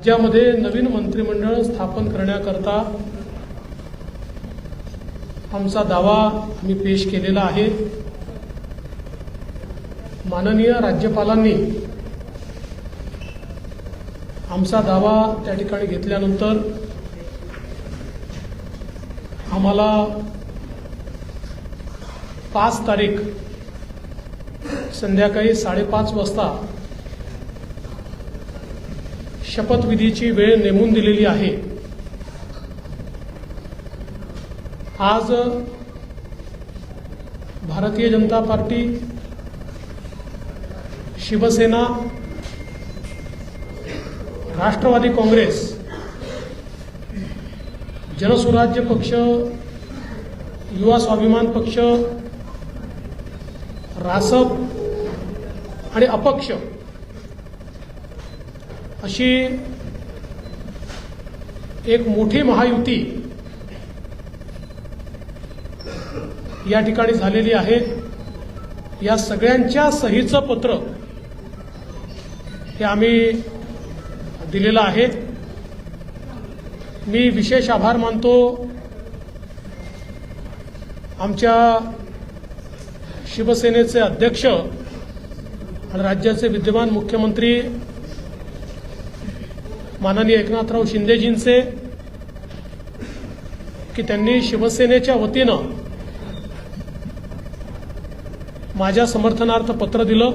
राज्यामध्ये नवीन मंत्रिमंडळ स्थापन करण्याकरता आमचा दावा आम्ही पेश केलेला आहे. माननीय राज्यपालांनी आमचा दावा त्या ठिकाणी घेतल्यानंतर आम्हाला पाच तारीख संध्याकाळी साडेपाच वाजता शपथविधीची वेळ नेमून दिलेली आहे. आज भारतीय जनता पार्टी शिवसेना राष्ट्रवादी काँग्रेस जनसुराज्य पक्ष युवा स्वाभिमान पक्ष रासप आणि अपक्ष अशी एक मोठी महायुती या ठिकाणी झालेली आहे. या सगळ्यांच्या सहीचं पत्र हे आम्ही दिलेलं आहे. मी विशेष आभार मानतो आमच्या शिवसेनेचे अध्यक्ष आणि राज्याचे विद्यमान मुख्यमंत्री माननीय एकनाथराव शिंदेजींचे की त्यांनी शिवसेनेच्या वतीनं माझ्या समर्थनार्थ पत्र दिलं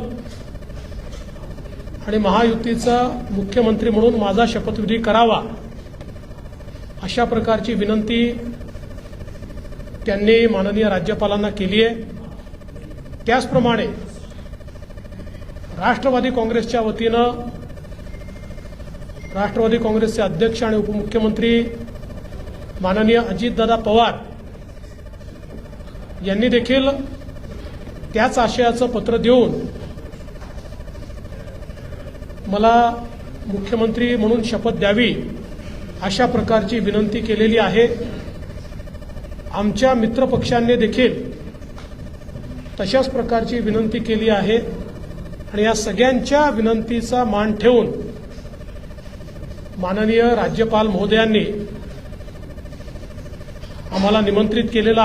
आणि महायुतीचा मुख्यमंत्री म्हणून माझा शपथविधी करावा अशा प्रकारची विनंती त्यांनी माननीय राज्यपालांना केली आहे. त्याचप्रमाणे राष्ट्रवादी काँग्रेसच्या वतीनं राष्ट्रवादी काँग्रेसचे अध्यक्ष आणि उपमुख्यमंत्री माननीय अजितदादा पवार यांनी देखील त्याच आशयाचं पत्र देऊन मला मुख्यमंत्री म्हणून शपथ द्यावी अशा प्रकारची विनंती केलेली आहे. आमच्या मित्रपक्षांनी देखील तशाच प्रकारची विनंती केली आहे. आणि या सगळ्यांच्या विनंतीचा मान ठेवून माननीय राज्यपाल महोदयांनी आम्हाला निमंत्रित केलेला आहे.